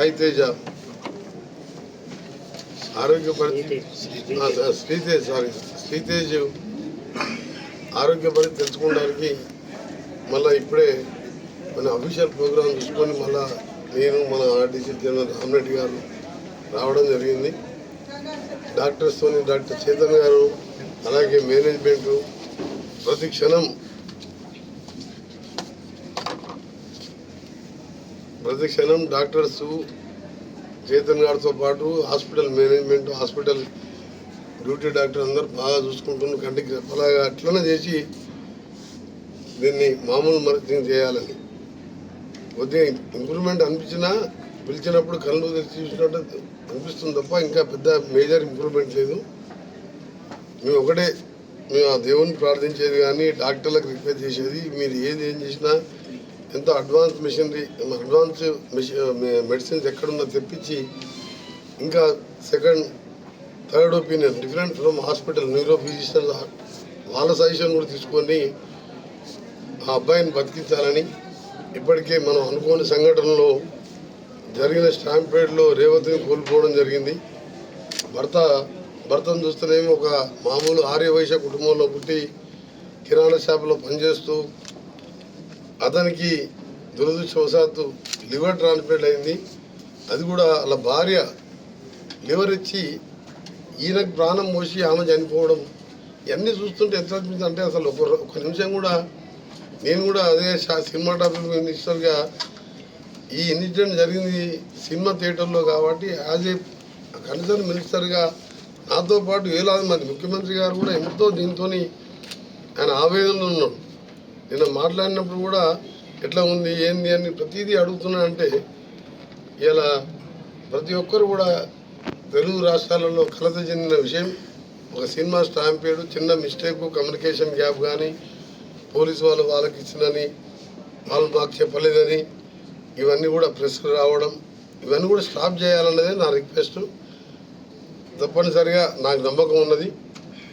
సాయి తేజ. ఆరోగ్య పరిస్థితి శ్రీతేజ్ సారీ శ్రీతేజ్ ఆరోగ్య పరిస్థితి తెలుసుకోవడానికి మళ్ళీ ఇప్పుడే మన అఫీషియల్ ప్రోగ్రామ్ చూసుకొని మళ్ళా నేను మన ఆర్టీసీ జనరల్ రామరెడ్డి గారు రావడం జరిగింది. డాక్టర్స్తో డాక్టర్ చేతన్ గారు అలాగే మేనేజ్మెంట్ ప్రతి క్షణం ప్రతి క్షణం డాక్టర్స్ చేతన్ గారితో పాటు hospital management hospital duty doctor అందరూ బాగా చూసుకుంటున్న కంటికి చెప్పలాగా అట్లనే చేసి దీన్ని మామూలు మరిచింగ్ చేయాలని. కొద్దిగా ఇంప్రూవ్మెంట్ అనిపించినా పిలిచినప్పుడు కళ్ళు చూసినట్టు అనిపిస్తుంది తప్ప ఇంకా పెద్ద మేజర్ ఇంప్రూవ్మెంట్ లేదు. మేము ఒకటే మేము ఆ దేవుని ప్రార్థించేది కానీ డాక్టర్లకు రిక్వెస్ట్ చేసేది మీరు ఏది ఏం చేసినా ఎంతో అడ్వాన్స్ మిషనరీ అడ్వాన్స్ మెడిసిన్స్ ఎక్కడున్నా తెప్పించి ఇంకా second third opinion different from hospital neuro physician వాళ్ళ సజెషన్ కూడా తీసుకొని ఆ అబ్బాయిని బతికించాలని ఇప్పటికే మనం అనుకోని సంఘటనలో జరిగిన స్టాంపేడ్లో రేవతిని కోల్పోవడం జరిగింది. భర్త భర్తను చూస్తేనేమో ఒక మామూలు ఆర్యవైశ్య కుటుంబంలో పుట్టి కిరాణా షాపులో పనిచేస్తూ అతనికి దురదృష్టవశాత్తు లివర్ ట్రాన్స్ప్లాంట్ అయింది. అది కూడా వాళ్ళ భార్య లివర్ ఇచ్చి ఈయనకు ప్రాణం పోసి ఆమె చనిపోవడం ఇవన్నీ చూస్తుంటే ఎంత అంటే అసలు ఒక ఒక నిమిషం కూడా నేను కూడా అదే సినిమా టాపిక్ మినిస్టర్గా ఈ ఇన్సిడెంట్ జరిగింది సినిమా థియేటర్లో కాబట్టి యాజ్ ఏ కన్సర్న్ మినిస్టర్గా నాతో పాటు వేలాది మంది ముఖ్యమంత్రి గారు కూడా ఎంతో దీంతో ఆయన ఆవేదనలో ఉన్నాడు నిన్న మాట్లాడినప్పుడు కూడా ఎట్లా ఉంది ఏంది అని ప్రతిదీ అడుగుతున్నా అంటే ఇలా ప్రతి ఒక్కరు కూడా తెలుగు రాష్ట్రాలలో కలత చెందిన విషయం. ఒక సినిమా స్టాంపేడు చిన్న మిస్టేక్ కమ్యూనికేషన్ గ్యాప్ కానీ పోలీసు వాళ్ళు వాళ్ళకి ఇచ్చినని వాళ్ళు మాకు చెప్పలేదని ఇవన్నీ కూడా ప్రెస్కు రావడం ఇవన్నీ కూడా స్టాప్ చేయాలన్నదే నా రిక్వెస్ట్. తప్పనిసరిగా నాకు నమ్మకం ఉన్నది.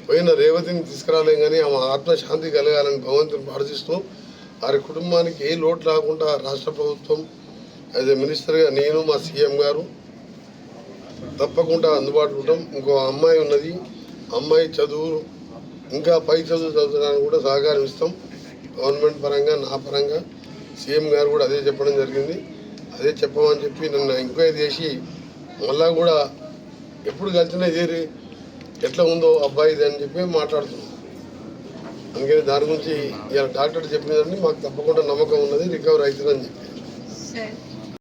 పోయిన రేవతిని తీసుకురాలేం కానీ ఆమె ఆత్మశాంతి కలగాలని భగవంతుని ప్రార్థిస్తూ వారి కుటుంబానికి ఏ లోటు రాకుండా రాష్ట్ర ప్రభుత్వం యాజ్ మినిస్టర్గా నేను మా సీఎం గారు తప్పకుండా అందుబాటులో ఉంటాం. ఇంకో అమ్మాయి ఉన్నది. అమ్మాయి చదువు ఇంకా పై చదువు చదువుతానికి కూడా సహకారం ఇస్తాం. గవర్నమెంట్ పరంగా నా పరంగా సీఎం గారు కూడా అదే చెప్పడం జరిగింది. అదే చెప్పమని చెప్పి నన్ను ఎంక్వైరీ చేసి మళ్ళా కూడా ఎప్పుడు కలిసినా చేరి ఎట్లా ఉందో అబ్బాయిది అని చెప్పి మాట్లాడుతున్నాం. అందుకని దాని గురించి ఇలా డాక్టర్ చెప్పినదండి మాకు తప్పకుండా నమ్మకం ఉన్నది రికవర్ అవుతుందని చెప్పి.